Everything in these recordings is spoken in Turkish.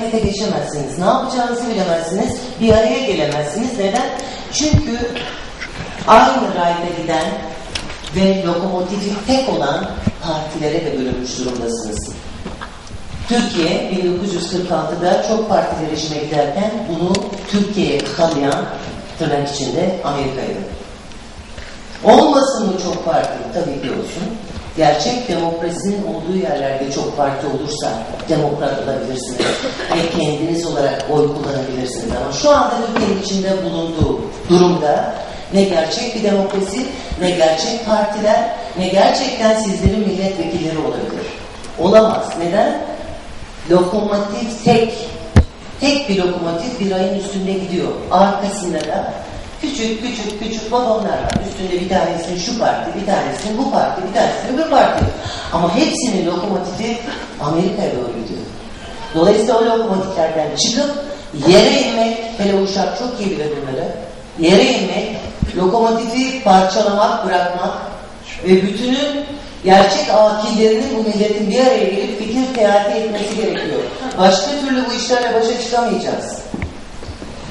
Harekete geçemezsiniz. Ne yapacağınızı bilemezsiniz. Bir araya gelemezsiniz. Neden? Çünkü aynı rayda giden ve lokomotifi tek olan partilere de bölünmüş durumdasınız. Türkiye 1946'da çok partili rejime giderken bunu Türkiye'ye tanıyan tırnak içinde Amerika'ydı. Olmasın mı çok parti? Tabii ki olsun. Gerçek demokrasinin olduğu yerlerde çok parti olursa demokrat olabilirsiniz ve kendiniz olarak oy kullanabilirsiniz. Ama şu anda Türkiye'nin içinde bulunduğu durumda ne gerçek bir demokrasi, ne gerçek partiler, ne gerçekten sizlerin milletvekilleri olabilir. Olamaz. Neden? Lokomotif tek, tek bir lokomotif bir ayın üstünde gidiyor. Arkasında da küçük küçük küçük vagonlar var. Üstünde bir tanesinin şu parti, bir tanesinin bu parti, bir tanesinin öbür parti. Ama hepsinin lokomotifi Amerika'ya doğru gidiyor. Dolayısıyla o lokomotiflerden çıkıp yere inmek, hele Uşak çok iyi bilir bunları, yere inmek, lokomotifi parçalamak, bırakmak ve bütünün gerçek akillerinin bu milletin bir araya gelip fikir teati etmesi gerekiyor. Başka türlü bu işlerle başa çıkamayacağız.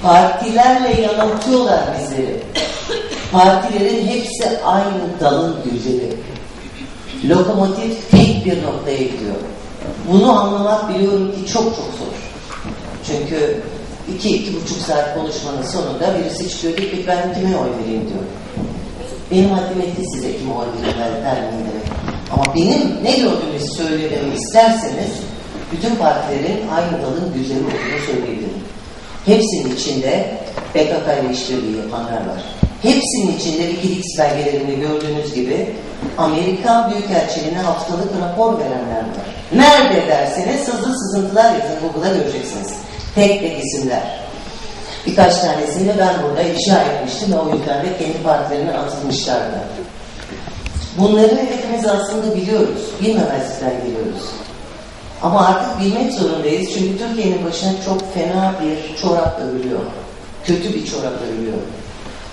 Partilerle yanıltıyorlar bizleri. Partilerin hepsi aynı dalın güzeli. Lokomotif tek bir noktaya gidiyor. Bunu anlamak biliyorum ki çok çok zor. Çünkü iki, iki buçuk saat konuşmanın sonunda birisi çıkıyor diyor ki ben kime oy vereyim diyor. Benim haddim etti size kime oy vereyim vermeyin demek. Ama benim ne gördüğünüzü söylememi isterseniz bütün partilerin aynı dalın güzeli olduğunu söyleyebilirim. Hepsinin içinde PKK ile işbirliği yapanlar var. Hepsinin içinde Wikileaks belgelerinde gördüğünüz gibi Amerikan Büyükelçiliğine haftalık rapor verenler var. Nerede derseniz sızı sızıntılar yazın Google'a göreceksiniz. Tek tek isimler. Birkaç tanesini ben burada ifşa etmiştim ve o yüzden de kendi partilerine atılmışlardı. Bunları hepimiz aslında biliyoruz. Bilmemezlikten geliyoruz. Ama artık bilmek zorundayız. Çünkü Türkiye'nin başına çok fena bir çorap örülüyor. Kötü bir çorap örülüyor.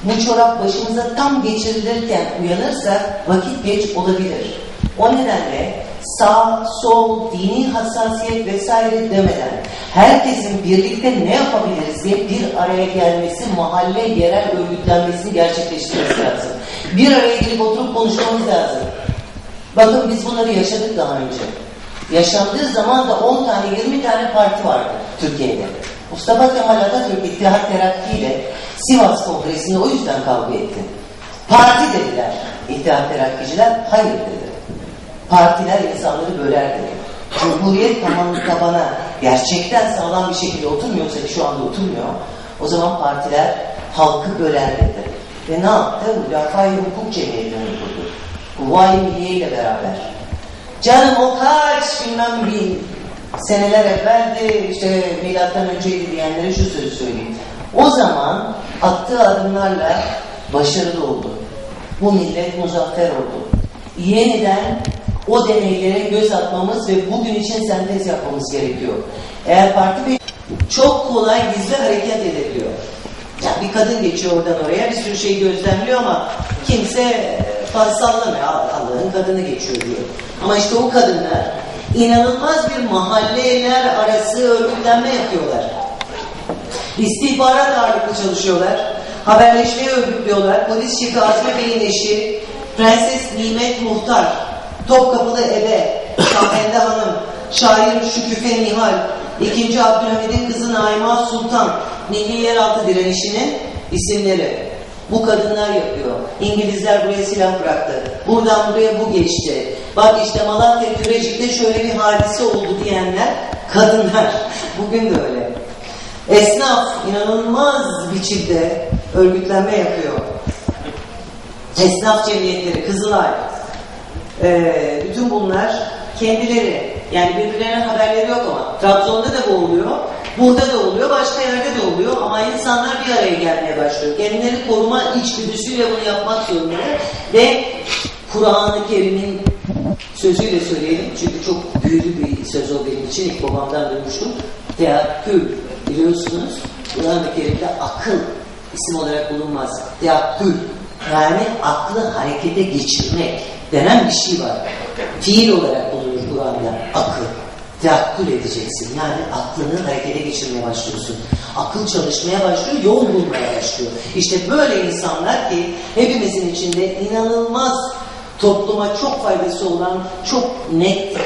Bu çorap başımıza tam geçirilirken uyanırsak vakit geç olabilir. O nedenle sağ, sol, dini hassasiyet vesaire demeden herkesin birlikte ne yapabiliriz diye bir araya gelmesi, mahalle, yerel örgütlenmesini gerçekleştirmesi lazım. Bir araya gelip oturup konuşmamız lazım. Bakın biz bunları yaşadık daha önce. Yaşandığı zaman da 10 tane 20 tane parti vardı Türkiye'de. Mustafa Kemal Atatürk İttihat Terakki ile Sivas Kongresi'nde o yüzden kavga etti. Parti dediler İttihat Terakkiciler. Hayır dedi. Partiler insanları böler dedi. Cumhuriyet tabanı tabana gerçekten sağlam bir şekilde oturmuyorsa ki şu anda oturmuyor. O zaman partiler halkı böler dedi. Ve ne yaptı? Müdafaa-i Hukuk Cemiyeti'ni kurdu. Kuvayi Milliye ile beraber. Canım o kaç bilmem bin seneler evveldi işte milattan önceydi diyenlere şu sözü söyleyeyim. O zaman attığı adımlarla başarılı oldu. Bu millet muzaffer oldu. Yeniden o deneylere göz atmamız ve bugün için sentez yapmamız gerekiyor. Eğer parti bir çok kolay gizli hareket edebiliyor. Ya bir kadın geçiyor oradan oraya bir sürü şey gözlemliyor ama kimse fazla sallamıyor. Allah'ın kadını geçiyor diyor. Ama işte o kadınlar inanılmaz bir mahalleler arası örgütlenme yapıyorlar. İstihbarat ağırlıklı çalışıyorlar. Haberleşmeyi örgütlüyorlar. Polis şefi Azmi Bey'in eşi, Prenses Nimet Muhtar, Topkapılı Ebe, Şahende Hanım, şair Şüküfe Nihal, İkinci Abdülhamid'in kızı Naima Sultan, Milli Yeraltı Direnişi'nin isimleri. Bu kadınlar yapıyor. İngilizler buraya silah bıraktı. Buradan buraya bu geçti. Bak işte Malatya Kürecik'te şöyle bir hadise oldu diyenler kadınlar. Bugün de öyle. Esnaf inanılmaz biçimde örgütlenme yapıyor. Esnaf cemiyetleri, Kızılay, ee, bütün bunlar kendileri yani birbirlerine haberleri yok ama Trabzon'da da bu oluyor, burada da oluyor, başka yerde de oluyor ama insanlar bir araya gelmeye başlıyor. Kendileri koruma içgüdüsüyle bunu yapmak zorundalar ve Kur'an-ı Kerim'in sözüyle söyleyelim çünkü çok büyülü bir söz o benim için ilk babamdan duymuştum. Teakkül biliyorsunuz Kur'an-ı Kerim'de akıl isim olarak bulunmaz. Teakkül yani aklı harekete geçirmek denen bir şey var. Fiil olarak bulunur Kur'an'da akıl. Teakkül edeceksin. Yani aklını harekete geçirmeye başlıyorsun. Akıl çalışmaya başlıyor, yol bulmaya başlıyor. İşte böyle insanlar ki hepimizin içinde inanılmaz topluma çok faydası olan, çok net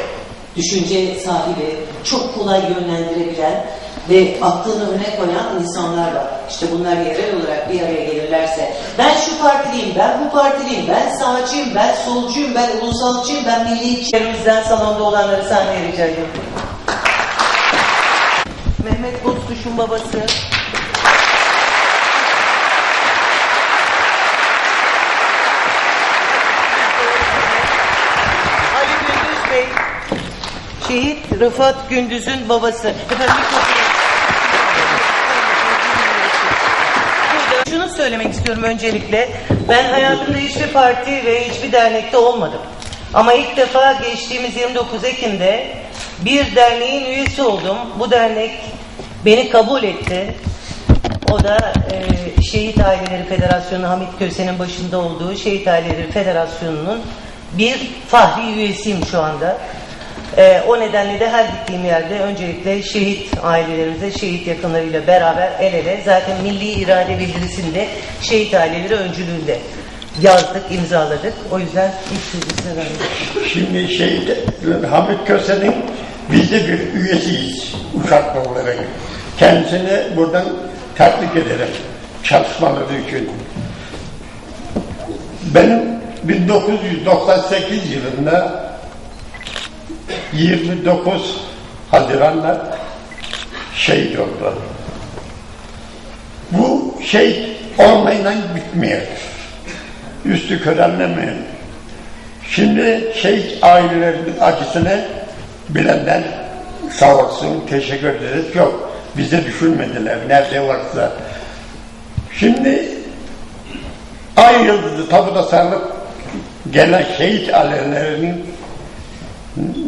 düşünce sahibi, çok kolay yönlendirebilen ve aklını öne koyan insanlar var. İşte bunlar yerel olarak bir araya gelirlerse ben şu partiliyim, ben bu partiliyim, ben sağcıyım, ben solcuyum, ben ulusalcıyım, ben milliyetçiyim. Yerimizden salonda olanları sahneye rica ediyorum. Mehmet Bozkuş'un babası. Ali Gündüz Bey, şehit Rıfat Gündüz'ün babası. Efendim, Burada Şunu söylemek istiyorum öncelikle. Ben hayatımda hiçbir parti ve hiçbir dernekte olmadım. Ama ilk defa geçtiğimiz 29 Ekim'de bir derneğin üyesi oldum. Bu dernek beni kabul etti. O da e, Şehit Aileleri Federasyonu Hamit Köse'nin başında olduğu Şehit Aileleri Federasyonu'nun bir fahri üyesiyim şu anda. E, o nedenle de her gittiğim yerde öncelikle şehit ailelerimize, şehit yakınlarıyla beraber el ele zaten milli irade bildirisinde şehit aileleri öncülüğünde yazdık, imzaladık. O yüzden ilk vermek Şimdi şey, Hamit Köse'nin biz de bir üyesiyiz Uşaklı olarak. Kendisine buradan tebrik ederim çalışmaları için. Benim 1998 yılında 29 Haziran'da şehit oldu. Bu şehit olmayla bitmiyor. Üstü körelmemeyin. Şimdi şehit ailelerinin acısını bilenler sağ olsun teşekkür ederiz. Yok bize düşünmediler nerede varsa. Şimdi ay yıldızı tabuda sarılıp gelen şehit ailelerinin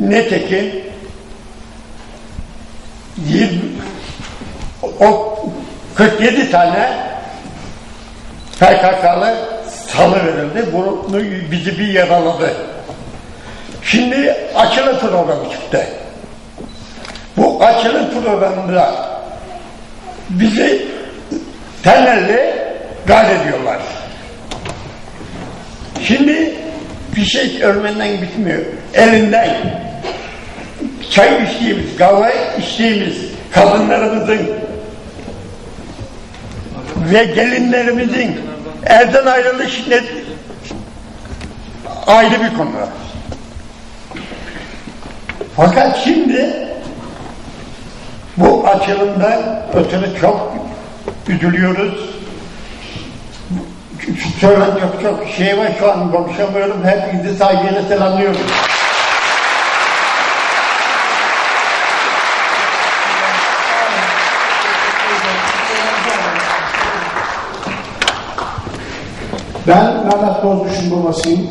netekim 20, o 47 tane PKK'lı salı verildi. Bunu bizi bir yaraladı. Şimdi açılım programı çıktı. Bu açılım programında bizi temelli gal ediyorlar. Şimdi bir şey örmenden bitmiyor. Elinden çay içtiğimiz, kahve içtiğimiz kadınlarımızın ve gelinlerimizin evden ayrılış net ayrı bir konu. Fakat şimdi bu açılımdan ötürü çok üzülüyoruz. Söylenecek çok şey var şu an konuşamıyorum. Hepinizi saygıyla selamlıyorum. Ben Mehmet Bozkuş'un babasıyım.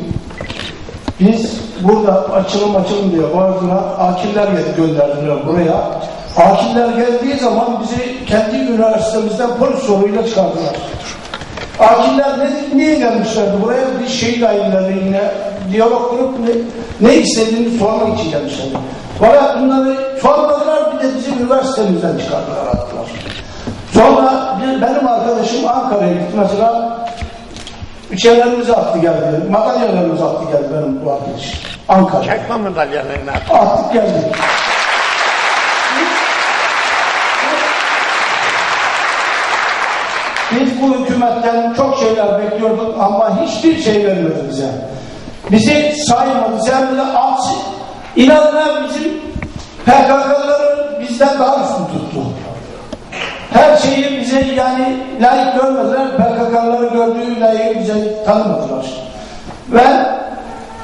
Biz burada açılım açılım diye Boğazı'na akiller gönderdiler buraya. Akiller geldiği zaman bizi kendi üniversitemizden polis soruyla çıkardılar. Akiller ne, niye gelmişlerdi buraya? Bir şehit aileleriyle diyalog kurup ne, ne istediğini sormak için gelmişlerdi. Fakat bunları sormadılar bir de bizi üniversitemizden çıkardılar attılar. Sonra bir, benim arkadaşım Ankara'ya gitti mesela şeylerimizi attı geldi. Madalyalarımızı attı geldi benim bu arkadaş. Ankara. Çekme madalyalarını. Attık geldi. Biz bu hükümetten çok şeyler bekliyorduk ama hiçbir şey vermedi bize. Bizi saymadı. Sen bile aksi. İnanın bizim PKK'ları bizden daha üstün tuttu. Her şeyi bize yani layık görmediler. PKK'ları gördüğü layığı bize tanımadılar. Ve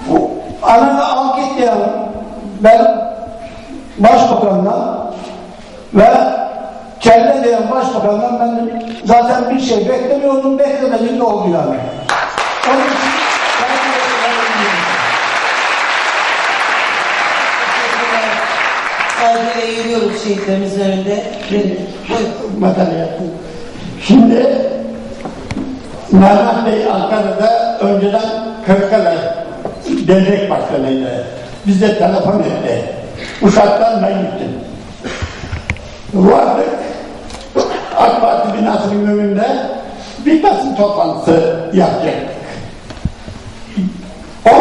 bu anana anket diyen ben başbakandan ve kelle diyen başbakandan ben zaten bir şey beklemiyordum. Beklemediğim de oldu yani. Onun için Saygıyla şehitlerimizin önünde. Buyurun. madalya. Şimdi Mehmet Bey Ankara'da önceden Kırıkkale Dernek Başkanı'ydı. Bize telefon etti. Uşak'tan ben gittim. Vardık. AK Parti binasının önünde bir basın toplantısı yapacaktık.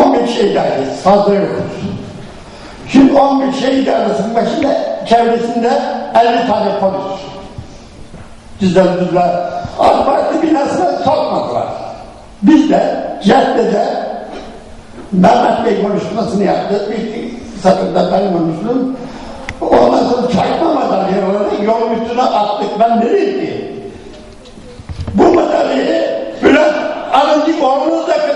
11 şey idaresi, fazla yokuz. Şimdi 11 şey idaresinin başında, çevresinde 50 tane polis. Düzenliler. AK Parti binasına sokmadılar. Biz de caddede Mehmet Bey konuşmasını yaptı. İlk satırda ben konuştum. Ondan sonra çakma yolun üstüne attık. Ben dedim ki bu madalyayı Bülent Arıncı oğluna takın.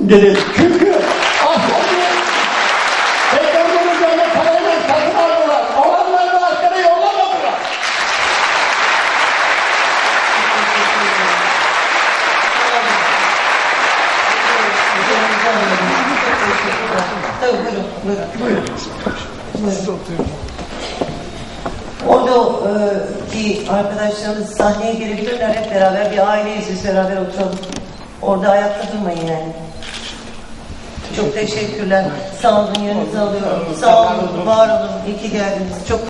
Dedi. Çünkü aslında Peygamber üzerine parayla satın aldılar. Olanları askere yollamadılar. Tabii buyurun. Buyurun. Buyurun. Orada o, e, ki arkadaşlarımız sahneye gelebilirler hep beraber bir aileyiz biz beraber oturalım. Orada ayakta durmayın yani. Çok teşekkürler. Sağ olun yerinizi alıyorum. Sağ olun, var olun. İyi ki geldiniz. Çok